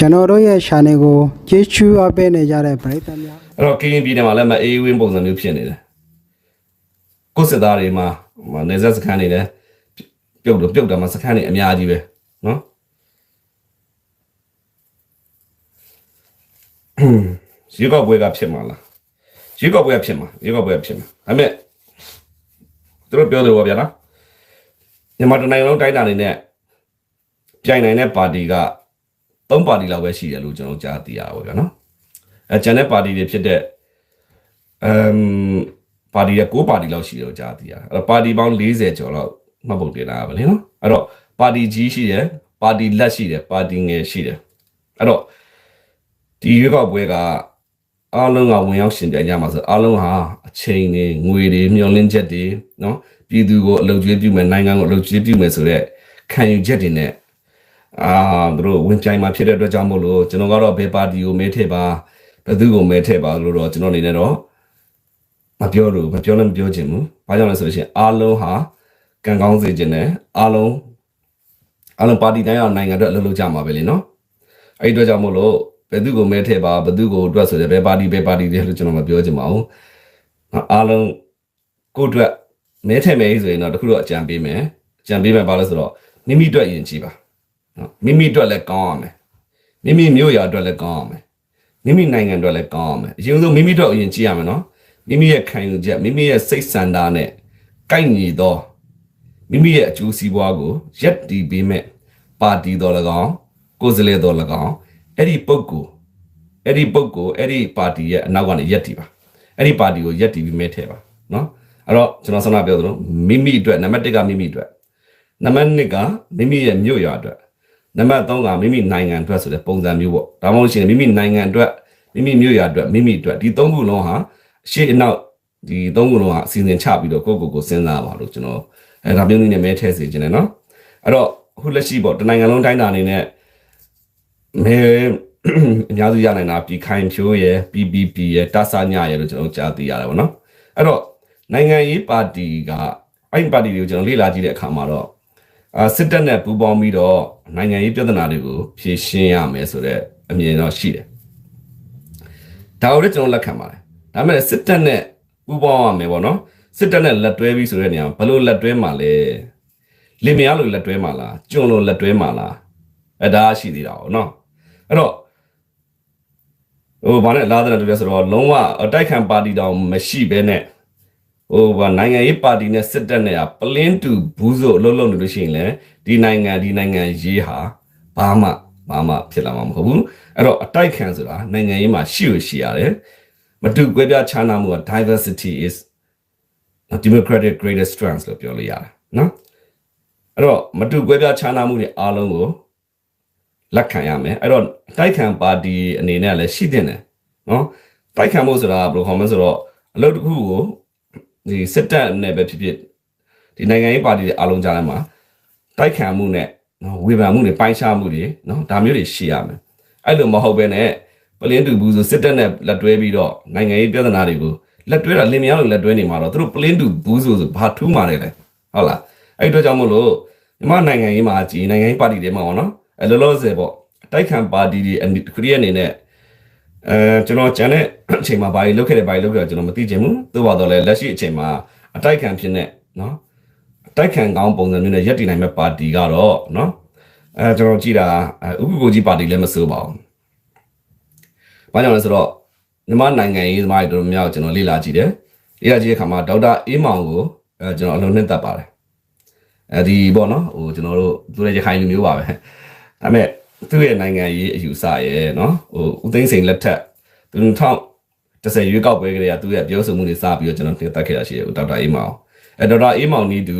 ကျွန်တော်တို့ရဲ့ channel ကိုကျေးဇူးအပ်ပေးနေကြတဲ့ပရိသတ်များအဲ့တော့ကရင်ပြည်နယ်မှာလည်းမအေးဝင်းပုံစံမျိုးဖြစ်နေတယ်ကိုယ်စစ်သားတွေမှာဟိုနေဆက်စခန်းတွေလည်းပြုတ်တော့ပြုတ်တယ်မှာစခန်းတွေအများကြီးပဲနော်ရေကောက်ပွဲကဖြစ်မှာလားရေကောက်ပွဲကဖြစ်မှာရေကောက်ပွဲကဖြစ်မှာဒါပေမဲ့သူတို့ပြောတယ်ပေါ့ဗျာနော်မြန်မာတိုင်းနိုင်ငံလုံးတိုင်းတာနေနဲ့ပြိုင်နိုင်တဲ့ပါတီက ၃ပါတီလောက်ပဲရှိတယ်လို့ကျွန်တော်ကြားသိရပါဗျာနော်အဲကျန်တဲ့ပါတီတွေဖြစ်တဲ့အမ်ပါတီက6ပါတီလောက်ရှိတယ်လို့ကြားသိရတယ်အဲ့တော့ပါတီပေါင်း40ကျော်လောက်မှတ်ပုံတင်လာပါလေနော်အဲ့တော့ပါတီကြီးရှိတယ်ပါတီလက်ရှိတယ်ပါတီငယ်ရှိတယ်အဲ့တော့ဒီရွေးကောက်ပွဲကအားလုံးကဝင်ရောက်ရှင်ပြိုင်ကြမှာဆိုအားလုံးဟာအချိန်တွေငွေတွေမျှော်လင့်ချက်တွေနော်ပြည်သူကိုအလုပ်ကျွေးပြုမယ်နိုင်ငံကိုအလုပ်ကျွေးပြုမယ်ဆိုတော့ခံယူချက်တွေနဲ့ အာသူတို့ဝင်ပြိုင်မှာဖြစ်တဲ့အတွက်ကြောင့်မို့လို့ကျွန်တော်ကတော့ဘယ်ပါတီကိုမဲထည့်ပါဘယ်သူကိုမဲထည့်ပါလို့တော့ကျွန်တော်အနေနဲ့တော့မပြောလို့မပြောလည်းမပြောချင်ဘူး။ဘာကြောင့်လဲဆိုလို့ရှိရင်အားလုံးဟာကံကောင်းစေခြင်းနဲ့အားလုံးအားလုံးပါတီတိုင်းအောင်နိုင်ငံအတွက်အလုပ်လုပ်ကြမှာပဲလေနော်။အဲ့ဒီအတွက်ကြောင့်မို့လို့ဘယ်သူကိုမဲထည့်ပါဘယ်သူကိုအတွက်ဆိုတယ်ဘယ်ပါတီဘယ်ပါတီတွေလို့ကျွန်တော်မပြောချင်ပါဘူး။နော်အားလုံးကိုယ့်အတွက်မဲထည့်မယ်ဆိုရင်တော့တခုတော့အကြံပေးမယ်။အကြံပေးမယ်ဘာလဲဆိုတော့မိမိအတွက်ယဉ်ကြည်ပါ။နော် မိမိအတွက်လည်းကောင်းအောင်မယ်။မိမိမျိုးရာအတွက်လည်းကောင်းအောင်မယ်။မိမိနိုင်ငံအတွက်လည်းကောင်းအောင်မယ်အရင်ဆုံးမိမိတို့အရင်ကြည့်ရမယ်နော်မိမိရဲ့ခံယူချက်မိမိရဲ့စိတ်ဆန္ဒနဲ့ကိုက်ညီသောမိမိရဲ့အကျိုးစီးပွားကိုရက်တည်ပေးမဲ့ပါတီတော်၎င်းကိုယ်စားလှယ်တော်၎င်းအဲ့ဒီပုဂ္ဂိုလ်အဲ့ဒီပုဂ္ဂိုလ်အဲ့ဒီပါတီရဲ့အနောက်ကနေရက်တည်ပါအဲ့ဒီပါတီကိုရက်တည်ပြီးမဲထည့်ပါနော်အဲ့တော့ကျွန်တော်ဆန္ဒပြောသလိုမိမိအတွက်နံပါတ်1ကမိမိအတွက်နံပါတ်2ကမိမိရဲ့မြို့ရွာအတွက် နံပါတ်3ကမိမိနိုင်ငံအတွက်ဆိုတဲ့ပုံစံမျိုးပေါ့ဒါမှမဟုတ်ရှင်မိမိနိုင်ငံအတွက်မိမိမြို့ရွာအတွက်မိမိအတွက်ဒီသုံးခုလုံးဟာအရှိအနောက်ဒီသုံးခုလုံးဟာအစီအစဉ်ချပြီးတော့ကိုယ့်ကိုယ်ကိုစဉ်းစားပါလို့ကျွန်တော်အဲဒါမျိုးနည်းနဲ့မဲထည့်စေခြင်းနဲ့နော်အဲ့တော့အခုလက်ရှိပေါ့တနိုင်ငံလုံးတိုင်းတာအနေနဲ့မဲအများစုရနိုင်တာပြည်ခိုင်ဖြိုးရယ် PPP ရယ်တဆညရယ်လို့ကျွန်တော်ကြားသိရတယ်ပေါ့နော်အဲ့တော့နိုင်ငံရေးပါတီကအဲ့ဒီပါတီတွေကိုကျွန်တော်လေ့လာကြည့်တဲ့အခါမှာတော့အာ စစ်တပ်နဲ့ပူးပေါင်းပြီးတော့နိုင်ငံရေးပြဿနာတွေကိုဖြေရှင်းရမယ်ဆိုတဲ့အမြင်တော့ရှိတယ်။ဒါကိုလည်းကျွန်တော်လက်ခံပါတယ်။ဒါပေမဲ့စစ်တပ်နဲ့ပူးပေါင်းရမယ်ပေါ့နော်။စစ်တပ်နဲ့လက်တွဲပြီးဆိုတဲ့နေရာဘယ်လိုလက်တွဲမှာလဲ။လင်မယားလိုလက်တွဲမှာလား။ကျွန်းလိုလက်တွဲမှာလား။အဲဒါရှိသေးတာပေါ့နော်။အဲ့တော့ဟိုဘာနဲ့လာတဲ့တူလဲဆိုတော့လုံးဝအတိုက်ခံပါတီတောင်မရှိဘဲနဲ့ ဟိုဗာနိုင်ငံရေးပါတီနဲ့စစ်တပ်နဲ့ကပလင်းတူဘူးဆိုအလုံးလုံးနေလို့ရှိရင်လည်းဒီနိုင်ငံဒီနိုင်ငံရေးဟာဘာမှဘာမှဖြစ်လာမှာမဟုတ်ဘူးအဲ့တော့အတိုက်ခံဆိုတာနိုင်ငံရေးမှာရှိရရှိရတယ်မတူကွဲပြားခြားနာမှုက diversity is a democratic greatest strength လို့ပြောလို့ရတယ်နော်အဲ့တော့မတူကွဲပြားခြားနာမှုတွေအားလုံးကိုလက်ခံရမယ်အဲ့တော့အတိုက်ခံပါတီအနေနဲ့လည်းရှိတင်တယ်နော်တိုက်ခံမှုဆိုတာဘယ်လိုခေါ်မလဲဆိုတော့အလုပ်တစ်ခုကို ဒီစစ်တပ်နဲ့ပဲဖြစ်ဖြစ်ဒီနိုင်ငံရေးပါတီတွေအားလုံးကြားထဲမှာတိုက်ခံမှုနဲ့နော်ဝေဖန်မှုတွေပိုင်းခြားမှုတွေနော်ဒါမျိုးတွေရှိရမယ်အဲ့လိုမဟုတ်ဘဲနဲ့ပလင်းတူဘူးဆိုစစ်တပ်နဲ့လက်တွဲပြီးတော့နိုင်ငံရေးပြဿနာတွေကိုလက်တွဲတာလင်မယားလိုလက်တွဲနေမှာတော့သူတို့ပလင်းတူဘူးဆိုဆိုဘာထူးမှာလဲလဲဟုတ်လားအဲ့ဒီတော့ကြောင့်မို့လို့မြန်မာနိုင်ငံရေးမှာကြည်နိုင်ငံရေးပါတီတွေမှာပေါ့နော်အဲ့လောလောဆယ်ပေါ့အတိုက်ခံပါတီတွေခရီးအနေနဲ့ အဲကျွန်တော်ကျန်တဲ့အချိန်မှာဘာကြီးလုပ်ခဲ့တယ်ဘာကြီးလုပ်ခဲ့တယ်ကျွန်တော်မသိချင်ဘူးသို့ပါတော့လဲလက်ရှိအချိန်မှာအတိုက်ခံဖြစ်နေနော်အတိုက်ခံကောင်းပုံစံမျိုးနဲ့ရက်တည်နိုင်မဲ့ပါတီကတော့နော်အဲကျွန်တော်ကြည့်တာဥပ္ပကိုကြီးပါတီလည်းမစိုးပါဘူး။ဘာကြောင့်လဲဆိုတော့မြန်မာနိုင်ငံရေးသမားတွေတို့များကိုကျွန်တော်လေ့လာကြည့်တယ်။လေ့လာကြည့်တဲ့အခါမှာဒေါက်တာအေးမောင်ကိုအဲကျွန်တော်အလုံးနှစ်သက်ပါတယ်။အဲဒီပေါ့နော်ဟိုကျွန်တော်တို့သူလည်းရခိုင်လူမျိုးပါပဲ။ဒါပေမဲ့ သူ့ရဲ့နိုင်ငံရေးအယူဆရဲ့နော်ဟိုဦးသိန်းစိန်လက်ထက်သူ2010ရွေးကောက်ပွဲကလေးကသူ့ရဲ့ပြောဆိုမှုတွေစပြီးတော့ကျွန်တော်တင်သက်ခဲ့တာရှိတယ်ဒေါက်တာအေးမောင်အဲဒေါက်တာအေးမောင်နီးတူ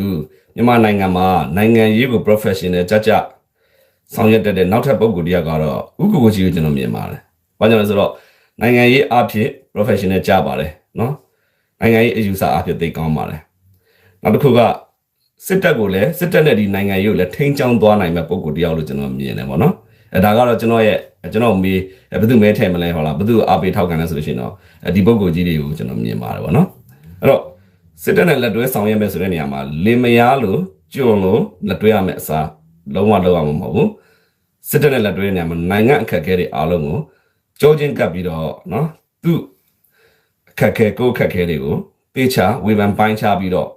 မြန်မာနိုင်ငံမှာနိုင်ငံရေးကို professional ကြကြဆောင်ရွက်တတ်တဲ့နောက်ထပ်ပုဂ္ဂိုလ်တယောက်ကတော့ဥက္ကိုကြီးကိုကျွန်တော်မြင်ပါတယ်။ဘာကြောင့်လဲဆိုတော့နိုင်ငံရေးအဖြစ် professional ကြပါတယ်နော်နိုင်ငံရေးအယူဆအဖြစ်သိကောင်းပါတယ်။နောက်တစ်ခုကစစ်တပ်ကိုလည်းစစ်တပ်နဲ့ဒီနိုင်ငံရေးကိုလည်းထိန်းချောင်းသွားနိုင်မဲ့ပုဂ္ဂိုလ်တယောက်လို့ကျွန်တော်မြင်တယ်ပေါ့နော်။ အဲဒါကတော့ကျွန်တော်ရဲ့ကျွန်တော်မေးဘယ်သူမဲထဲမလဲဟောလားဘယ်သူအားပေးထောက်ခံလဲဆိုလို့ရှိရင်တော့ဒီပုဂ္ဂိုလ်ကြီးတွေကိုကျွန်တော်မြင်ပါတယ်ပေါ့နော်။အဲ့တော့စစ်တပ်နဲ့လက်တွဲဆောင်ရွက်မယ်ဆိုတဲ့နေရာမှာလင်မယားလို့ကြုံလို့လက်တွဲရမယ်အစားလုံးဝလုံးဝမဟုတ်ဘူးစစ်တပ်နဲ့လက်တွဲနေမှာနိုင်ငံအခက်အခဲတွေအားလုံးကိုကြောချင်းကပ်ပြီးတော့နော်သူ့အခက်အခဲကိုယ့်အခက်အခဲတွေကိုတေချာဝေဖန်ပိုင်းခြားပြီးတော့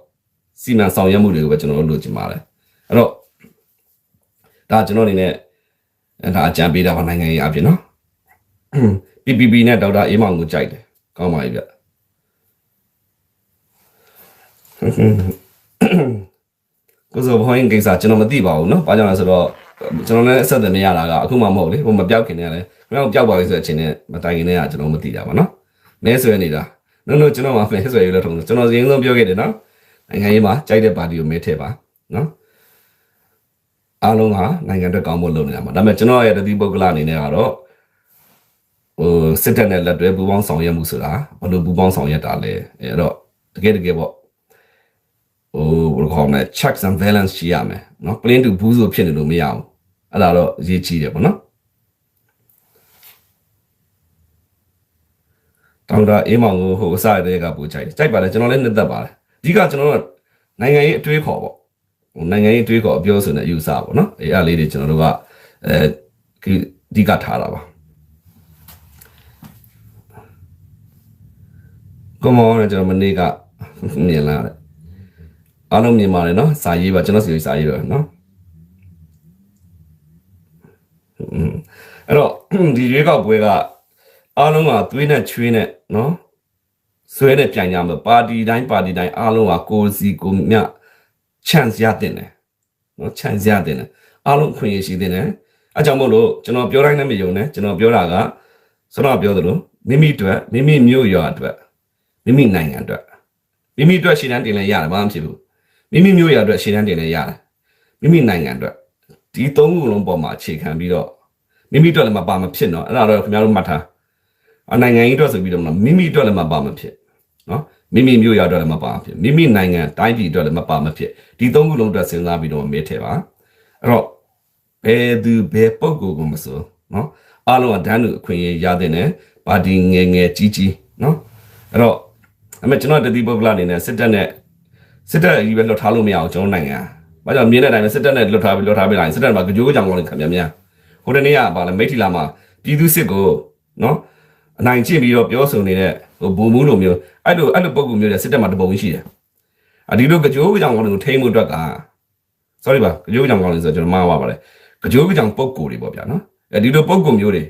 စီမံဆောင်ရွက်မှုတွေကိုပဲကျွန်တော်တို့လိုချင်ပါတယ်အဲ့တော့ဒါကျွန်တော်အနေနဲ့ ဒါအကြံပေးတာပါနိုင်ငံရေးအပြင်နော် PPP နဲ့ဒေါက်တာအေးမောင်ကိုကြိုက်တယ်ကောင်းပါပြီဗျကိုစောဘဟိုင်းကိစ္စကျွန်တော်မသိပါဘူးเนาะဘာကြောင့်လဲဆိုတော့ကျွန်တော်လည်းအဆက်အသွယ်မရတာကအခုမှမဟုတ်လေဟိုမပြောက်ခင်တည်းကလည်းခင်ဗျားတို့ပြောက်ပါပြီဆိုတဲ့အချိန်နဲ့မတိုင်ခင်တည်းကကျွန်တော်မသိတာပါเนาะနဲဆွဲနေတာနုံနုံကျွန်တော်မှမဲဆွဲရလို့ထုံးတယ်ကျွန်တော်စီရင်ဆုံးပြောခဲ့တယ်เนาะနိုင်ငံရေးမှာကြိုက်တဲ့ပါတီကိုမဲထည့်ပါเนาะ အားလုံးဟာနိုင်ငံအတွက်ကောင်းဖို့လုပ်နေတာမှာဒါပေမဲ့ကျွန်တော်ရဲ့တတိပုဂ္ဂလအနေနဲ့ကတော့ဟိုစစ်တပ်နဲ့လက်တွဲပူးပေါင်းဆောင်ရွက်မှုဆိုတာဘယ်လိုပူးပေါင်းဆောင်ရွက်တာလဲအဲ့တော့တကယ်တကယ်ပေါ့ ဟိုဘယ်လိုခေါ်မလဲ checks and balance ရှိရမယ်เนาะ plain to ဘူးဆိုဖြစ်နေလို့မရဘူးအဲ့ဒါတော့အရေးကြီးတယ်ပေါ့နော်တောင်တာအေးမောင်ကိုဟိုအစရတဲ့ကပူကြိုက်တယ်ကြိုက်ပါတယ်ကျွန်တော်လည်းနှစ်သက်ပါတယ်အဓိကကျွန်တော်တို့နိုင်ငံရေးအတွေးခေါ်ပေါ့ဟို နိုင်ငံရေးအတွေးခေါ်အပြောဆိုနေအယူဆပေါ့နော်အဲ့အလေးတွေကျွန်တော်တို့ကအဲဒီအဓိကထားတာပါကမောနဲ့ကျွန်တော်မနေ့ကမြင်လာတယ်အားလုံးမြင်ပါတယ်နော်စာရေးပါကျွန်တော်စီစာရေးပါနော်อืมအဲ့တော့ဒီရွေးကောက်ပွဲကအားလုံးကသွေးနဲ့ချွေးနဲ့နော်ဆွဲနဲ့ပြန်ကြမှာပါတီတိုင်းပါတီတိုင်းအားလုံးကကိုယ်စီကိုမြချ န်စရတဲ့တယ်နော်ချန်စရတဲ့တယ်အားလုံးအခွင့်အရေးရှိတဲ့တယ်အဲကြောင့်မို့လို့ကျွန်တော်ပြောတိုင်းနဲ့မယုံနဲ့ကျွန်တော်ပြောတာကဆိုတော့ပြောသလိုမိမိအတွက်မိမိမျိုးရွာအတွက်မိမိနိုင်ငံအတွက်မိမိအတွက်ရှင်းတန်းတင်လဲရတယ်ဘာမှမဖြစ်ဘူးမိမိမျိုးရအတွက်ရှင်းတန်းတင်နေရတယ်မိမိနိုင်ငံအတွက်ဒီသုံးခုလုံးပေါ်မှာအခြေခံပြီးတော့မိမိအတွက်လည်းမပါမဖြစ်တော့အဲ့ဒါတော့ခင်ဗျားတို့မှတ်ထားအနိုင်ငံကြီးအတွက်ဆိုပြီးတော့မိမိအတွက်လည်းမပါမဖြစ်နော် မိမိမျိုးရအတွက်လည်းမပါမဖြစ်မိမိနိုင်ငံတိုင်းပြည်အတွက်လည်းမပါမဖြစ်ဒီသုံးခုလုံးအတွက်စဉ်းစားပြီးတော့မေးထဲပါအဲ့တော့ဘယ်သူဘယ်ပုံကိုကိုမဆိုနော်အားလုံးကဒန်းလူအခွင့်အရေးရတဲ့နဲ့ပါတီငယ်ငယ်ကြီးကြီးနော်အဲ့တော့အမေကျွန်တော်တတိပုဂ္ဂလအနေနဲ့စစ်တပ်နဲ့စစ်တပ်ကြီးပဲလွတ်ထားလို့မရအောင်ကျွန်တော်နိုင်ငံ။ဘာကြောင့်မြင်းတဲ့အတိုင်းပဲစစ်တပ်နဲ့လွတ်ထားပြီးလွတ်ထားပြီးလိုက်စစ်တပ်မှာကြောကြောင်ကောင်းနေခံမြန်မြန်။ဟိုတနေ့ကဗာလဲမိထီလာမှာပြည်သူစစ်ကိုနော် အနိုင်ကျင့်ပြီးတော့ပြောဆိုနေတဲ့ဟိုဘူမူးလိုမျိုးအဲ့လိုအဲ့လိုပုံကူမျိုးတွေစစ်တပ်မှာတပုံရှိတယ်။အဒီလိုကြောကြောင်ကောင်းတွေကိုထိမ့်မှုအတွက်က sorry ပါကြောကြောင်ကောင်းတွေဆိုကျွန်တော်မှားပါပါတယ်။ကြောကြောင်ပုံကူတွေပေါ့ဗျာနော်။အဲဒီလိုပုံကူမျိုးတွေ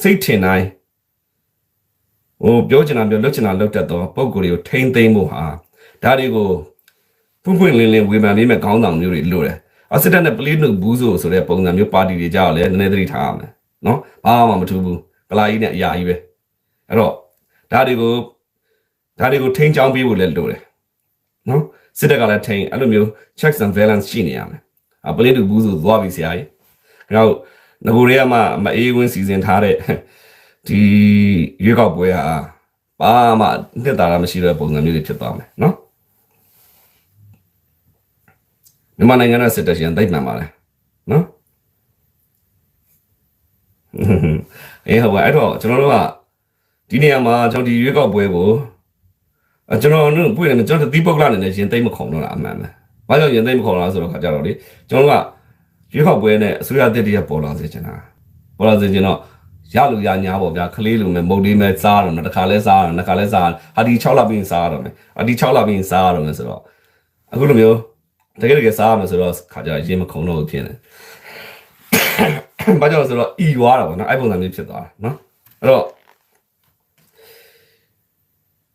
စိတ်ထင်တိုင်းဟိုပြောချင်တာပြောလွတ်ချင်တာလွတ်တတ်တော့ပုံကူတွေကိုထိမ့်သိမ့်ဖို့ဟာဒါတွေကိုဖွင့်ဖွင့်လင်းလင်းဝေဖန်ပေးမဲ့ခေါင်းဆောင်မျိုးတွေလို့တယ်အစစ်တပ်နဲ့ပလီနုဘူးဆိုဆိုတဲ့ပုံစံမျိုးပါတီတွေကြောက်လဲနည်းနည်းသတိထားရမယ်နော်ဘာမှမထူးဘူးကလာကြီးနဲ့အရာကြီးပဲ အဲ့တော့ဒါတွေကိုဒါတွေကိုထိန်းချောင်းပေးဖို့လည်းလိုတယ်နော်စစ်တပ်ကလည်းထိန်းအဲ့လိုမျိုး checks and balance ရှိနေရမယ်အပလီနုဘူးဆိုသွားပြီဆရာကြီးကျွန်တော်ငကိုတွေကမှမအေးဝင်းစီစဉ်ထားတဲ့ဒီရွေးကောက်ပွဲဟာဘာမှနှစ်သာရမရှိတဲ့ပုံစံမျိုးတွေဖြစ်သွားမယ်နော်မြန်မာနိုင်ငံရဲ့စစ်တပ်ရှင်သိပ်မှန်ပါလေနော်အေးဟုတ်ပါအဲ့တော့ကျွန်တော်တို့က ဒီနေရာမှာကျွန်တော်ဒီရွေးကောက်ပွဲကိုအကျွန်တော်တို့ပြည်နေကျွန်တော်ဒီပုတ်လာနေနေရင်သိပ်မခုံတော့တာအမှန်ပဲ။ဘာကြောင့်ရင်သိပ်မခုံလားဆိုတော့ခါကြတော့လေကျွန်တော်တို့ကရွေးကောက်ပွဲနဲ့အစိုးရတက်တည်းပေါ်လာစေချင်တာပေါ်လာစေချင်တော့ရလူရညာပေါ့ဗျာခလေးလူမဲ့မုတ်လေးမဲ့စားရတော့တခါလဲစားရတခါလဲစားဟာဒီ6လပြီးစားရတော့မယ်ဟာဒီ6လပြီးစားရတော့မယ်ဆိုတော့အခုလိုမျိုးတကယ်တကယ်စားရမယ်ဆိုတော့ခါကြရင်မခုံတော့ဘူးဖြစ်နေဘာကြောင့်လဲဆိုတော့ဤွားတာပေါ့နော်အဲ့ပုံစံမျိုးဖြစ်သွားတာနော်အဲ့တော့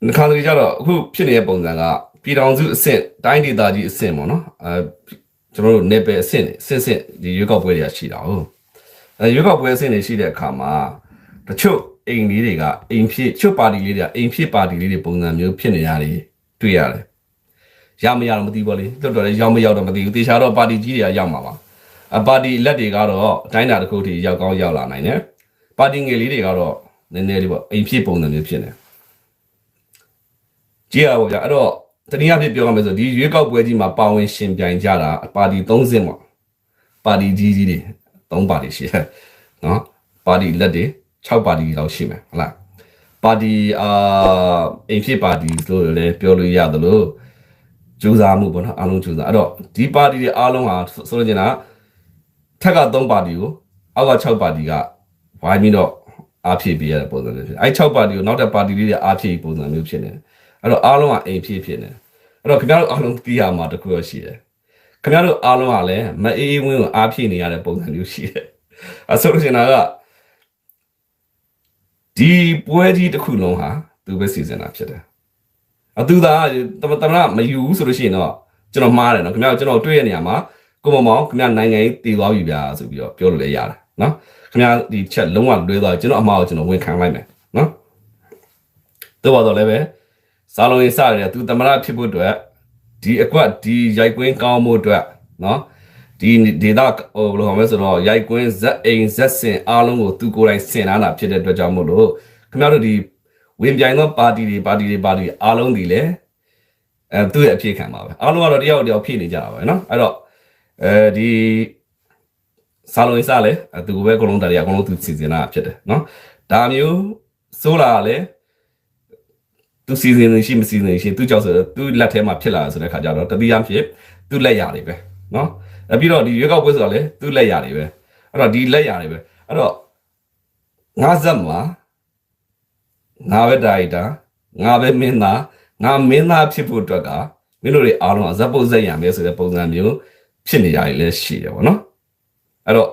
ဒီခါလေးကြတော့အခုဖြစ်နေတဲ့ပုံစံကပြည်တော်စုအဆင့်တိုင်းဒေသကြီးအဆင့်ပေါ့နော်အဲကျွန်တော်တို့နေပယ်အဆင့်အဆင့်ဆင့်ဒီရွေးကောက်ပွဲတွေကရှိတာဟုတ်အဲရွေးကောက်ပွဲအဆင့်တွေရှိတဲ့အခါမှာတချို့အိမ်လေးတွေကအိမ်ဖြစ်ချွတ်ပါတီလေးတွေကအိမ်ဖြစ်ပါတီလေးတွေပုံစံမျိုးဖြစ်နေရတယ်တွေ့ရတယ်ရမရတော့မသိဘူးလေတော်တော်လေးရောက်မရောက်တော့မသိဘူးတေချာတော့ပါတီကြီးတွေကရောက်မှာပါအပါတီလက်တွေကတော့အတိုင်းတာတစ်ခုထိရောက်ကောင်းရောက်လာနိုင်တယ်ပါတီငယ်လေးတွေကတော့နည်းနည်းလေးပေါ့အိမ်ဖြစ်ပုံစံမျိုးဖြစ်နေကြည့် ရပါဗျာအဲ့တော့တနည်းအားဖြင့်ပြောရမယ်ဆိုဒီရွေးကောက်ပွဲကြီးမှာပါဝင်ရှင်ပြိုင်ကြတာပါတီ30ပေါ့ပါတီကြီးကြီးတွေ3ပါတီရှိတယ်နော်ပါတီလက်တွေ6ပါတီလောက်ရှိမယ်ဟုတ်လားပါတီအာအိမ်ဖြစ်ပါတီလို့လည်းပြောလို့ရသလိုကြိုးစားမှုပေါ့နော်အားလုံးကြိုးစားအဲ့တော့ဒီပါတီတွေအားလုံးဟာဆိုလို့ကျင်တာထက်က3ပါတီကိုအောက်က6ပါတီကဝိုင်းပြီးတော့အားဖြည့်ပေးရတဲ့ပုံစံမျိုးဖြစ်အဲ6ပါတီကိုနောက်တဲ့ပါတီလေးတွေအားဖြည့်ပုံစံမျိုးဖြစ်နေတယ် အဲ့တော့အားလုံးကအိမ်ဖြည့်ဖြစ်နေတယ်အဲ့တော့ခင်ဗျားတို့အားလုံးသိရမှာတစ်ခုရရှိတယ်ခင်ဗျားတို့အားလုံးကလည်းမအေးအေးဝင်းကိုအားဖြည့်နေရတဲ့ပုံစံမျိုးရှိတယ်အဆိုလို့ရှိရင်ကဒီပွဲကြီးတစ်ခုလုံးဟာသူပဲစီစဉ်တာဖြစ်တယ်အတူသားတမတမမယူဘူးဆိုလို့ရှိရင်တော့ကျွန်တော်မှားတယ်နော်ခင်ဗျားကျွန်တော်တွေ့ရတဲ့နေရာမှာကိုမမောင်ခင်ဗျားနိုင်ငံရေးတည်သွားပြီဗျာဆိုပြီးတော့ပြောလို့လည်းရတယ်နော်ခင်ဗျားဒီချက်လုံးဝလွဲသွားကျွန်တော်အမှားကိုကျွန်တော်ဝန်ခံလိုက်မယ်နော်တော့ပါတော့လည်းပဲ စားလုံးရေးစရတယ်သူတမရဖြစ်ဖို့အတွက်ဒီအကွက်ဒီရိုက်ကွင်းကောင်းမှုအတွက်နော်ဒီဒေတာဟိုဘယ်လိုဟောမလဲဆိုတော့ရိုက်ကွင်းဇက်အိမ်ဇက်စင်အားလုံးကိုသူကိုယ်တိုင်ဆင်လာတာဖြစ်တဲ့အတွက်ကြောင့်မို့လို့ခင်ဗျားတို့ဒီဝင်ပြိုင်သောပါတီတွေပါတီတွေပါတီအားလုံးဒီလေအဲသူ့ရဲ့အဖြစ်ခံပါပဲအားလုံးကတော့တယောက်တယောက်ဖြစ်နေကြတာပဲเนาะအဲ့တော့အဲဒီစားလုံးစလဲအဲသူပဲအကုန်လုံးတရားအကုန်လုံးသူစီစဉ်တာဖြစ်တယ်เนาะဒါမျိုးစိုးလာလဲ သူစီစဉ်နေရှိမစီစဉ်နေရှိသူကြောက်ဆိုတော့သူလက်ထဲမှာဖြစ်လာဆိုတဲ့ခါကျတော့တတိယဖြစ်သူလက်ရတယ်ပဲနော်အဲ့ပြီးတော့ဒီရွေးကောက်ပွဲဆိုတာလေသူလက်ရတယ်ပဲအဲ့တော့ဒီလက်ရတယ်ပဲအဲ့တော့ငါဇက်မှာငါပဲဒါရိုက်တာငါပဲမင်းသားငါမင်းသားဖြစ်ဖို့အတွက်ကမင်းတို့တွေအားလုံးကဇက်ပုတ်ဇက်ရံပဲဆိုတဲ့ပုံစံမျိုးဖြစ်နေရတယ်လည်းရှိတယ်ပေါ့နော်အဲ့တော့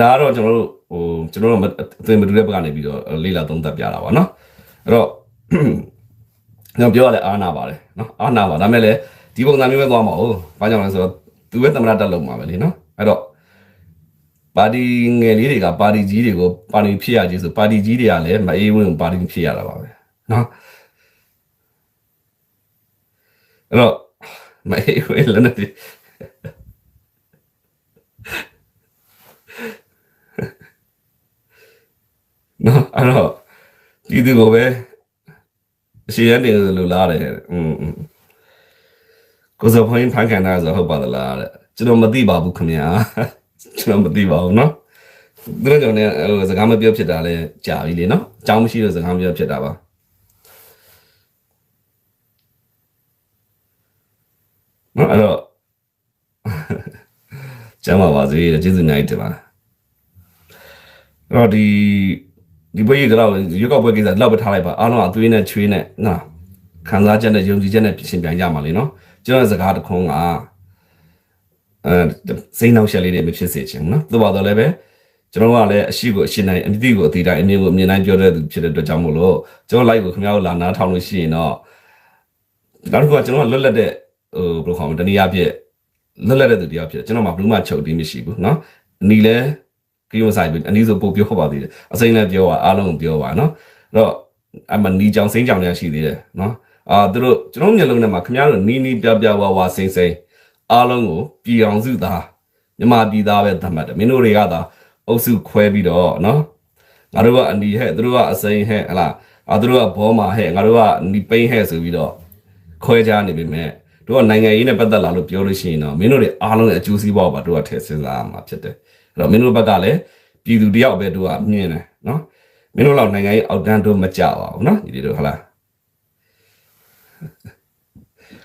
ဒါကတော့ကျွန်တော်တို့ဟိုကျွန်တော်တို့အသွင်မတူတဲ့ဘက်ကနေပြီးတော့လေးလာသုံးသပ်ပြတာပါနော်အဲ့တော့ ကျွန်တော်ပြောရလဲအားနာပါတယ်နော်အားနာပါဒါမဲ့လည်းဒီပုံစံမျိုးပဲသွားမှာဟုတ်ဘာကြောင့်လဲဆိုတော့သူပဲသမရတက်လုံးမှာပဲလीနော်အဲ့တော့ပါတီငယ်လေးတွေကပါတီကြီးတွေကိုပါတီဖြစ်ရကြီးဆိုပါတီကြီးတွေကလည်းမအေးဝင်ပါတီဖြစ်ရတာပါပဲနော်အဲ့တော့မအေးဝင်လည်းနေနော်အဲ့တော့ဒီသူကိုပဲ အရှိရနေလို့လားတယ်อืมကိုစောဖိုင်းဖန်ကန်တာဆိုဟုတ်ပါသလားတဲ့ကျွန်တော်မသိပါဘူးခင်ဗျာကျွန်တော်မသိပါဘူးเนาะသူတို့ကြောင့်လည်းဟိုစကားမပြောဖြစ်တာလဲကြာပြီလေเนาะအကြောင်းမရှိလို့စကားမပြောဖြစ်တာပါနော်အဲ့တော့ကျမ်းပါပါစေကျေးဇူးများတင်ပါအဲ့တော့ဒီ ဒီဘွေကြီးကတော့ရွက်ကောက်ပွဲကိစ္စလောက်ပဲထားလိုက်ပါအားလုံးအသွေးနဲ့ချွေးနဲ့နော်ခံစားချက်နဲ့ယုံကြည်ချက်နဲ့ပြင်ပြန်ကြမှာလေနော်ကျွန်တော်စကားတစ်ခွန်းကအဲစိတ်နှောက်ရှက်လေးတွေမဖြစ်စေချင်ဘူးနော်သို့ပါတော့လည်းပဲကျွန်တော်ကလည်းအရှိကိုအရှင်းနိုင်အမြင့်ကိုအတီတိုင်းအမြင့်ကိုအမြင်တိုင်းပြောတဲ့သူဖြစ်တဲ့အတွက်ကြောင့်မို့လို့ကျွန်တော် live ကိုခင်ဗျားတို့လာနားထောင်လို့ရှိရင်တော့နောက်တစ်ခုကကျွန်တော်ကလွတ်လပ်တဲ့ဟိုဘယ်လိုခေါ်မလဲတနည်းအားဖြင့်လွတ်လပ်တဲ့သူတရားဖြစ်တယ်ကျွန်တော်မှဘယ်သူမှချုပ်ပြီးမရှိဘူးနော်အနီလဲ ကီယိုဆိုင်ပြီးအနီဆိုပို့ပြောပါသေးတယ်အစိမ့်လည်းပြောပါအားလုံးပြောပါနော်အဲ့တော့အမနီကြောင်စိမ့်ကြောင်လည်းရှိသေးတယ်နော်အာသူတို့ကျွန်တော်မျက်လုံးထဲမှာခင်ဗျားတို့နီးနီးပြပြဝါဝါစိမ့်စိမ့်အားလုံးကိုပြည်အောင်စုသားမြမပြည်သားပဲသတ်မှတ်တယ်မင်းတို့တွေကသာအုပ်စုခွဲပြီးတော့နော်ငါတို့ကအနီဟဲ့သူတို့ကအစိမ့်ဟဲ့ဟလားအာသူတို့ကဘောမာဟဲ့ငါတို့ကနီပိန်းဟဲ့ဆိုပြီးတော့ခွဲခြားနေပြီမဲ့ တို့ကနိုင်ငံရေးနဲ့ပတ်သက်လာလို့ပြောလို့ရှိရင်တော့မင်းတို့တွေအားလုံးရဲ့အကျိုးစီးပွားပါတို့ကထည့်စဉ်းစားရမှာဖြစ်တယ်အဲ့တော့မင်းတို့ဘက်ကလည်းပြည်သူတယောက်ပဲတို့ကမြင်တယ်နော်မင်းတို့လောက်နိုင်ငံရေးအောက်တန်းတို့မကြပါဘူးနော်ဒီတို့ဟုတ်လား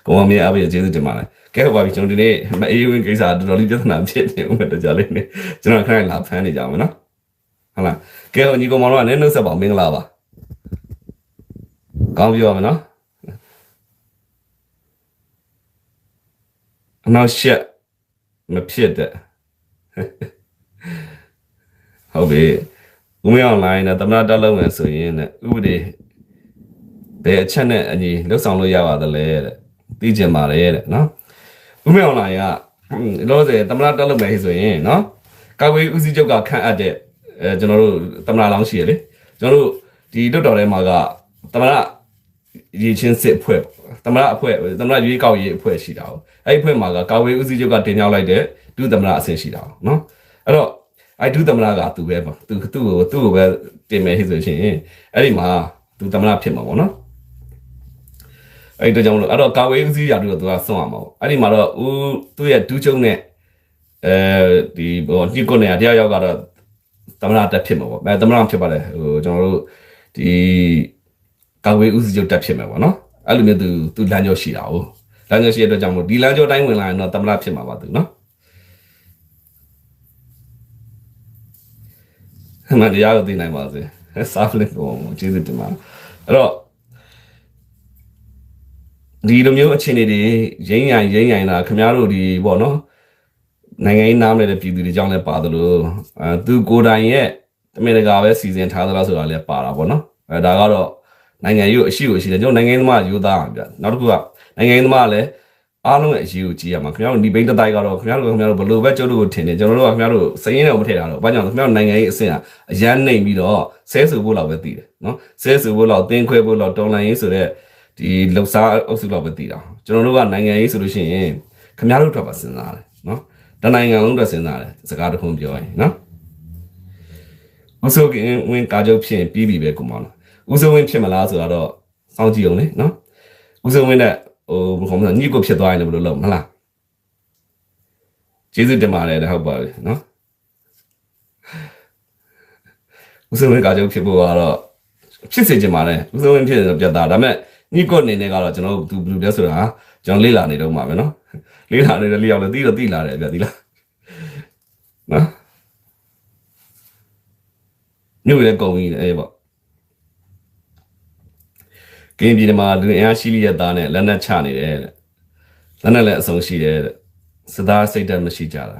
ကိုမမေအဘေကျေးဇူးတင်ပါတယ်ကဲဟုတ်ပါပြီကျွန်တော်ဒီနေ့မအေးဝင်ကိစ္စတော်တော်လေးပြဿနာဖြစ်နေဦးမယ်တကြလေးနေကျွန်တော်ခဏလာဖမ်းနေကြအောင်နော်ဟုတ်လားကဲဟိုညီကောင်မောင်တို့ကလည်းနှုတ်ဆက်ပါမင်္ဂလာပါကောင်းပြောရမယ်နော် အနောက်ရှက်မဖြစ်တဲ့ဟုတ်ပြီဦးမင်းအွန်လိုင်းနဲ့သမဏတက်လုံးမယ်ဆိုရင်တဲ့ဥပဒေဘယ်အချက်နဲ့အညီလှုပ်ဆောင်လို့ရပါသလဲတဲ့သိကျင်ပါတယ်တဲ့နော်ဦးမင်းအွန်လိုင်းကလောဆယ်သမဏတက်လုံးမယ်ဆိုရင်နော်ကာကွယ်ဦးစီးချုပ်ကခန့်အပ်တဲ့အဲကျွန်တော်တို့သမဏလောင်းရှိရလေကျွန်တော်တို့ဒီလွတ်တော်ထဲမှာကသမဏ ရည်ချင်းစစ်အဖွဲ့သမရအဖွဲ့သမရရွေးကောက်ရေးအဖွဲ့ရှိတာ哦အဲ့ဒီအဖွဲ့မှာကကာဝေးဦးစီးချုပ်ကတင်ပြလိုက်တဲ့ဒုသမရအဆင့်ရှိတာ哦နော်အဲ့တော့အဲ့ဒုသမရကသူပဲပေါ့သူသူ့ကိုသူ့ကိုပဲတင်မယ်ဆိုရှင်အဲ့ဒီမှာသူသမရဖြစ်မှာပေါ့နော်အဲ့ဒီတော့ကြောင့်လို့အဲ့တော့ကာဝေးဦးစီးရာတို့ကသူကစွန့်ရမှာပေါ့အဲ့ဒီမှာတော့ဦးသူ့ရဲ့ဒုချုပ်နဲ့အဲဒီဟိုညကိုနေရတရားရောက်ကတော့သမရတက်ဖြစ်မှာပေါ့အဲသမရဖြစ်ပါတယ်ဟိုကျွန်တော်တို့ဒီ ကာဝေးဦးစီးချုပ်တက်ဖြစ်မှာပေါ့နော်အဲ့လိုမျိုးသူသူလမ်းကြောရှိတာ哦လမ်းကြောရှိတဲ့အတွက်ကြောင့်မို့ဒီလမ်းကြောတိုင်းဝင်လာရင်တော့တမလဖြစ်မှာပါသူနော်အမှန်တရားကိုသိနိုင်ပါစေစာဖလစ်ကိုကျေးဇူးတင်ပါတယ်အဲ့တော့ဒီလိုမျိုးအခြေအနေတွေရင်းရိုင်ရင်းရိုင်တာခင်ဗျားတို့ဒီပေါ့နော်နိုင်ငံရေးနားမလဲတဲ့ပြည်သူတွေကြောင့်လည်းပါသလိုအဲသူကိုယ်တိုင်ရဲ့တမင်တကာပဲစီစဉ်ထားသလားဆိုတာလည်းပါတာပေါ့နော်အဲဒါကတော့ နိုင်ငံရေးကိုအရှိကိုရှိတယ်ကျွန်တော်နိုင်ငံရေးသမားယူသားအောင်ပြနောက်တစ်ခုကနိုင်ငံရေးသမားလည်းအားလုံးရဲ့အရေးကိုကြည့်ရမှာခင်ဗျားတို့ဒီဘိန်းတစ်တိုက်ကတော့ခင်ဗျားတို့ခင်ဗျားတို့ဘယ်လိုပဲကျုပ်တို့ကိုထင်တယ်ကျွန်တော်တို့ကခင်ဗျားတို့စရင်တော့မထည့်တာတော့ဘာကြောင့်လဲခင်ဗျားတို့နိုင်ငံရေးအဆင့်ကအရန်နှိမ်ပြီးတော့ဆဲဆူဖို့လောက်ပဲတည်တယ်နော်ဆဲဆူဖို့လောက်တင်းခွဲဖို့လောက်တော်လန်ရေးဆိုတဲ့ဒီလှုပ်ရှားအုပ်စုလောက်ပဲတည်တာကျွန်တော်တို့ကနိုင်ငံရေးဆိုလို့ရှိရင်ခင်ဗျားတို့အတွက်ပါစဉ်းစားတယ်နော်တနိုင်ငံလုံးအတွက်စဉ်းစားတယ်စကားတစ်ခုပြောရင်နော်ဦးစိုးကင်ဝင်းကာကြုတ်ဖြစ်ရင်ပြီးပြီပဲကုမောင် ဦးစိုးဝင်းဖြစ်မလားဆိုတော့စောင့်ကြည့်အောင်လေနော်ဦးစိုးဝင်းနဲ့ဟိုဘယ်ခေါ်မလဲညီကိုဖြစ်သွားရင်လည်းဘယ်လိုလုပ်မလားကျေးဇူးတင်ပါတယ်တဲ့ဟုတ်ပါပြီနော်ဦးစိုးဝင်းကာကြုတ်ဖြစ်ဖို့ကတော့ဖြစ်စေချင်ပါတယ်ဦးစိုးဝင်းဖြစ်တယ်ဆိုပြတ်သားဒါပေမဲ့ညီကိုအနေနဲ့ကတော့ကျွန်တော်တို့သူဘယ်လိုလဲဆိုတာကျွန်တော်လေ့လာနေတော့မှာပဲနော်လေ့လာနေတဲ့လျောက်လည်းသိတော့သိလာတယ်ပြတ်သီလားနော်မြို့လည်းကုန်ပြီအေးပေါ့ ကင်းပြည်မှာလူအင်အားရှိလျက်သားနဲ့လက်နက်ချနေတယ်တဲ့လက်နက်လည်းအဆုံးရှိတယ်တဲ့စသားစိတ်ဓာတ်မရှိကြတာ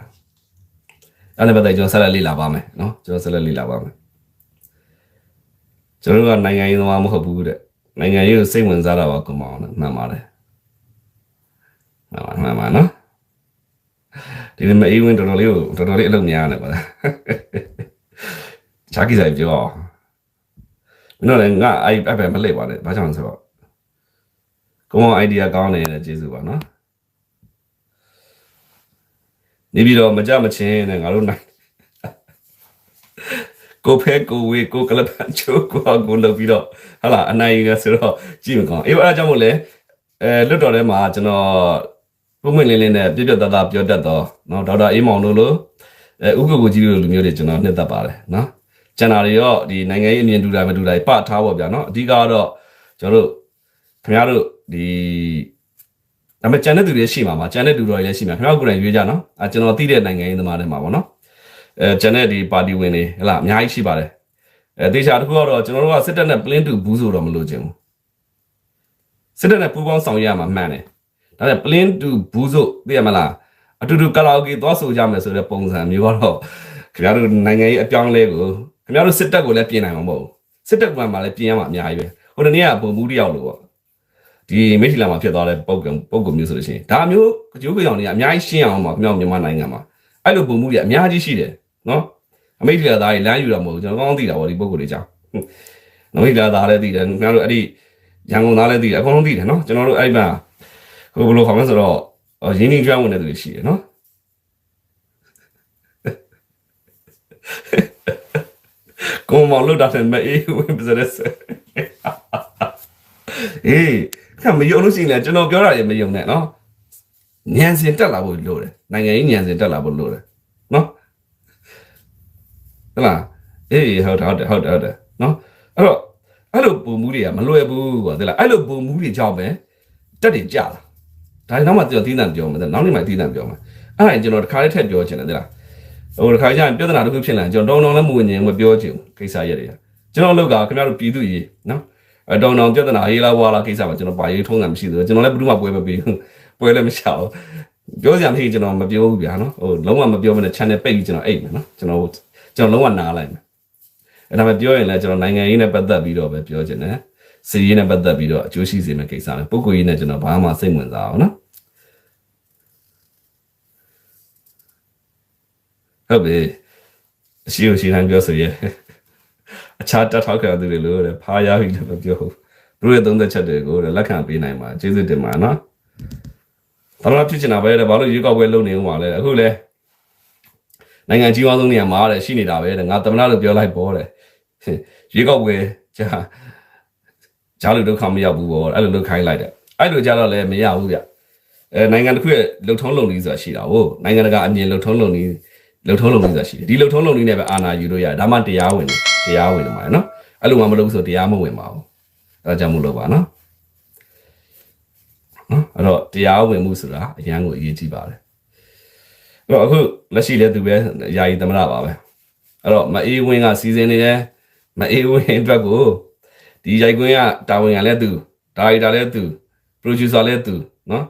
အဲ့ဒါပဲကျွန်တော်ဆက်လက်လေ့လာပါမယ်နော်ကျွန်တော်ဆက်လက်လေ့လာပါမယ်ကျွန်တော်တို့ကနိုင်ငံရေးသမားမဟုတ်ဘူးတဲ့နိုင်ငံရေးကိုစိတ်ဝင်စားတာပါကွန်မောင်နဲ့မှန်ပါတယ်မှန်ပါမှန်ပါနော်ဒီနေ့မအေးဝင်တော်တော်လေးကိုတော်တော်လေးအလုပ်များနေပါလားချာကိဆိုင်ပြော မင်းတို့လည်းငါအဲ့အဲ့ပဲမလှည့်ပါနဲ့ဘာကြောင့်လဲဆိုတော့ကောင်းကောင်း idea ကောင်းနေတဲ့ကျေးဇူးပါနော်နေပြီးတော့မကြမချင်းနဲ့ငါတို့နိုင်ကိုဖဲကိုဝေကိုကလပန်ချိုးကိုကိုလုပ်ပြီးတော့ဟလာအနိုင်ရဆိုတော့ကြည့်မကောင်းအေးအဲ့ဒါကြောင့်မို့လဲအဲလွတ်တော်ထဲမှာကျွန်တော်ပုံမှန်လေးလေးနဲ့ပြပြတသားပြောတတ်တော့နော်ဒေါက်တာအေးမောင်တို့လိုအဲဥက္ကကိုကြီးတို့လိုလူမျိုးတွေကျွန်တော်နှစ်သက်ပါတယ်နော် ကျန်တာတွေတော့ဒီနိုင်ငံရေးအမြင်တူတာမတူတာပထားပေါ့ဗျာနော်အဓိကကတော့ကျွန်တော်တို့ခင်ဗျားတို့ဒီဒါပေမဲ့ကျန်တဲ့သူတွေရှိမှာပါကျန်တဲ့သူတွေလည်းရှိမှာခင်ဗျားကိုယ်တိုင်ရွေးကြနော်အဲကျွန်တော်သိတဲ့နိုင်ငံရေးသမားတွေမှာပေါ့နော်အဲကျန်တဲ့ဒီပါတီဝင်တွေဟလာအများကြီးရှိပါတယ်အဲတေချာတခုကတော့ကျွန်တော်တို့ကစစ်တပ်နဲ့ plain to ဘူးဆိုတော့မလို့ခြင်းဘူးစစ်တပ်နဲ့ပူးပေါင်းဆောင်ရမှာမှန်တယ်ဒါပေမဲ့ plain to ဘူးဆိုသိရမလားအတူတူကာလာအိုကေသွားဆိုကြမယ်ဆိုတဲ့ပုံစံမျိုးကတော့ခင်ဗျားတို့နိုင်ငံရေးအပြောင်းလဲကို ခင်ဗျားတို့စစ်တပ်ကိုလည်းပြင်နိုင်မှာမဟုတ်ဘူးစစ်တပ်ကမှလည်းပြင်ရမှာအများကြီးပဲဟိုတနေ့ကပုံမှုတယောက်လို့ပေါ့ဒီမိထီလာမှာဖြစ်သွားတဲ့ပုံကပုံကမျိုးဆိုလို့ရှိရင်ဒါမျိုးကြိုးကြောင်တွေကအများကြီးရှင်းအောင်ပါခင်ဗျားမြန်မာနိုင်ငံမှာအဲ့လိုပုံမှုတွေအများကြီးရှိတယ်နော်အမိထီလာသားကြီးလမ်းယူတာမဟုတ်ဘူးကျွန်တော်ကောင်းသိတာပေါ့ဒီပုံကိုတွေကြောင့်နမိထီလာသားလည်းသိတယ်ခင်ဗျားတို့အဲ့ဒီရန်ကုန်သားလည်းသိတယ်အကုန်လုံးသိတယ်နော်ကျွန်တော်တို့အဲ့မှာဟိုဘယ်လိုခေါ်မလဲဆိုတော့ရင်းနှီးကျွမ်းဝင်တဲ့သူတွေရှိတယ်နော် ကိုမောင်လို့တာတယ်မအေးဝင်ပစရက်အေးခမယုံလို့ရှိရင်လည်းကျွန်တော်ပြောတာရေမယုံနဲ့နော်ညံစင်တက်လာဖို့လိုတယ်နိုင်ငံရေးညံစင်တက်လာဖို့လိုတယ်နော်ဟုတ်လားအေးဟုတ်တယ်ဟုတ်တယ်ဟုတ်တယ်ဟုတ်တယ်နော်အဲ့တော့အဲ့လိုပုံမှုတွေကမလွယ်ဘူးကွာသိလားအဲ့လိုပုံမှုတွေကြောင့်ပဲတက်တယ်ကြလာဒါနောက်မှကျွန်တော်သီးသန့်ပြောမှာနောက်နေ့မှသီးသန့်ပြောမှာအဲ့ဒါကျွန်တော်တစ်ခါလေးထည့်ပြောချင်တယ်သိလား ဟိုတစ်ခါကျရင်ပြဿနာတစ်ခုဖြစ်လာကျွန်တော်တောင်းတောင်းလည်းမဝင်ရင်မပြောချင်ဘူးကိစ္စရက်တွေကကျွန်တော်လောက်ကခင်ဗျားတို့ပြည်သူကြီးနော်အတောင်းတောင်းပြဿနာရေးလာဝါလာကိစ္စမှာကျွန်တော်ပါရေးထုံးတာမရှိသေးဘူးကျွန်တော်လည်းဘယ်သူမှပွဲမပေးဘူးပွဲလည်းမချအောင်ပြောစရာမရှိကျွန်တော်မပြောဘူးဗျာနော်ဟိုလုံးဝမပြောမနဲ့ channel ပိတ်ပြီးကျွန်တော်အိတ်မယ်နော်ကျွန်တော်ကျွန်တော်လုံးဝနားလိုက်မယ်အဲ့ဒါမှပြောရင်လည်းကျွန်တော်နိုင်ငံရေးနဲ့ပတ်သက်ပြီးတော့ပဲပြောချင်တယ်စီရေးနဲ့ပတ်သက်ပြီးတော့အကျိုးရှိစေမယ့်ကိစ္စပဲပုဂ္ဂိုလ်ရေးနဲ့ကျွန်တော်ဘာမှစိတ်ဝင်စားအောင်နော် ဟုတ်ပြီအရှိကိုရှိတိုင်းပြောဆိုရဲအခြားတက်ထောက်ခံသူတွေလို့တဲ့ဖားရပြီလည်းမပြောဘူးတို့ရဲ့သုံးသက်ချက်တွေကိုတဲ့လက်ခံပေးနိုင်ပါကျေးဇူးတင်ပါနော်ဘာလို့ဖြစ်ချင်တာပဲတဲ့ဘာလို့ရွေးကောက်ပွဲလုပ်နေဦးမှာလဲအခုလဲနိုင်ငံကြီးအောင်ဆုံးနေရာမှာတဲ့ရှိနေတာပဲတဲ့ငါသမဏလို့ပြောလိုက်ပေါ့တဲ့ရွေးကောက်ပွဲကြာဂျားလူဒုက္ခမရောက်ဘူးပေါ့အဲ့လိုလုပ်ခိုင်းလိုက်တယ်အဲ့လိုကြတော့လည်းမရဘူးဗျအဲနိုင်ငံတစ်ခုရဲ့လုံထုံးလုံနည်းဆိုတာရှိတာဟုတ်နိုင်ငံတကာအမြင်လုံထုံးလုံနည်း လှုပ်ထုံးလုပ်နည်းဆိုတာရှိတယ်ဒီလှုပ်ထုံးလုပ်နည်းနဲ့ပဲအာဏာယူလို့ရတယ်ဒါမှတရားဝင်တယ်တရားဝင်တယ်မှာနော်အဲ့လိုမှမလုပ်ဆိုတရားမဝင်ပါဘူးအဲ့ဒါကြောင့်မလုပ်ပါနော်နော်အဲ့တော့တရားဝင်မှုဆိုတာအရန်ကိုအရေးကြီးပါတယ်အဲ့တော့အခုလက်ရှိလည်းသူပဲယာယီသမရပါပဲအဲ့တော့မအေးဝင်းကစီစဉ်နေတယ်မအေးဝင်းအတွက်ကိုဒီရိုက်ကွင်းကတာဝန်ခံလည်းသူဒါရိုက်တာလည်းသူ producer လည်းသူနော်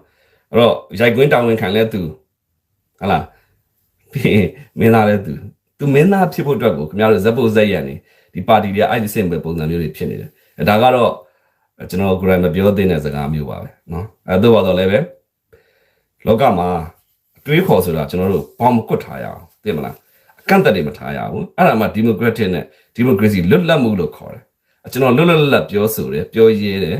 အဲ့တော့ရိုက်ကွင်းတာဝန်ခံလည်းသူဟုတ်လား မင်းသားလဲသူသူမင်းသားဖြစ်ဖို့အတွက်ကိုခင်ဗျားတို့ဇက်ဖို့ဇက်ရန်နေဒီပါတီတွေကအဲ့ဒီစင်ပဲပုံစံမျိုးတွေဖြစ်နေတယ်အဲဒါကတော့ကျွန်တော်ကိုယ်တိုင်မပြောသင့်တဲ့စကားမျိုးပါပဲเนาะအဲတို့ပါတော့လည်းပဲလောကမှာအတွေးခေါ်ဆိုတာကျွန်တော်တို့ဘောင်မကွတ်ထားရအောင်သိမလားအကန့်အသတ်တွေမထားရဘူးအဲ့ဒါမှဒီမိုကရက်တစ်နဲ့ဒီမိုကရေစီလွတ်လပ်မှုလို့ခေါ်တယ်အကျွန်တော်လွတ်လွတ်လပ်လပ်ပြောဆိုတယ်ပြောရဲတယ်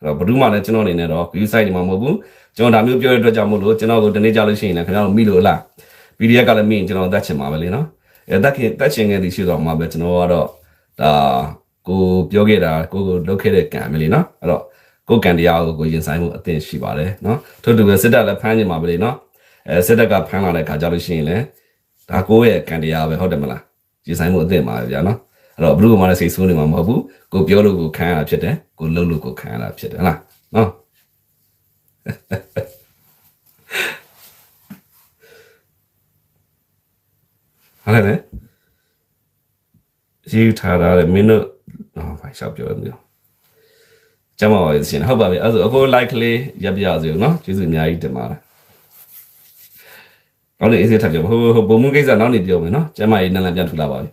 အဲ့တော့ဘယ်သူမှလည်းကျွန်တော်အနေနဲ့တော့ view site တွေမှာမဟုတ်ဘူးကျွန်တော်ဒါမျိုးပြောရတဲ့အတွက်ကြောင့်မို့လို့ကျွန်တော်ကိုတနေ့ကြလို့ရှိရင်လည်းခင်ဗျားတို့မိလို့လား PDF ကလည်းမိရင်ကျွန်တော်တတ်ချင်ပါပဲလေနော်အဲတတ်ခင်တတ်ချင်ခဲ့သည်ရှိတော့မှာပဲကျွန်တော်ကတော့ဒါကိုပြောခဲ့တာကိုကိုလုပ်ခဲ့တဲ့ကံပဲလေနော်အဲ့တော့ကိုကံတရားကိုကိုရင်ဆိုင်မှုအသင့်ရှိပါတယ်နော်ထို့တူပဲစစ်တပ်လည်းဖမ်းနေမှာပဲလေနော်အဲစစ်တပ်ကဖမ်းလာတဲ့ခါကြလို့ရှိရင်လည်းဒါကိုရဲ့ကံတရားပဲဟုတ်တယ်မလားရင်ဆိုင်မှုအသင့်ပါပဲဗျာနော်အဲ့တော့ဘလူးကမှလည်းစိတ်ဆိုးနေမှာမဟုတ်ဘူးကိုပြောလို့ကိုခံရတာဖြစ်တယ်ကိုလုပ်လို့ကိုခံရတာဖြစ်တယ်ဟလားနော် ဟုတ်တယ်လေရေးထားတာလေမင်းတို့ဟောဖိုင်ရှောက်ပြောတယ်ကျမပါပဲရှင်ဟုတ်ပါပြီအဲ့ဆိုအခု like လေးရပ်ပြရစီဦးနော်ကျေးဇူးအများကြီးတင်ပါတယ်နောက်နေ့အေးစေးထပ်ပြောဟိုဟိုဘုံမှုကိစ္စနောက်နေ့ပြောမယ်နော်ကျမရေးနန်းလန်ပြန်ထူလာပါပြီ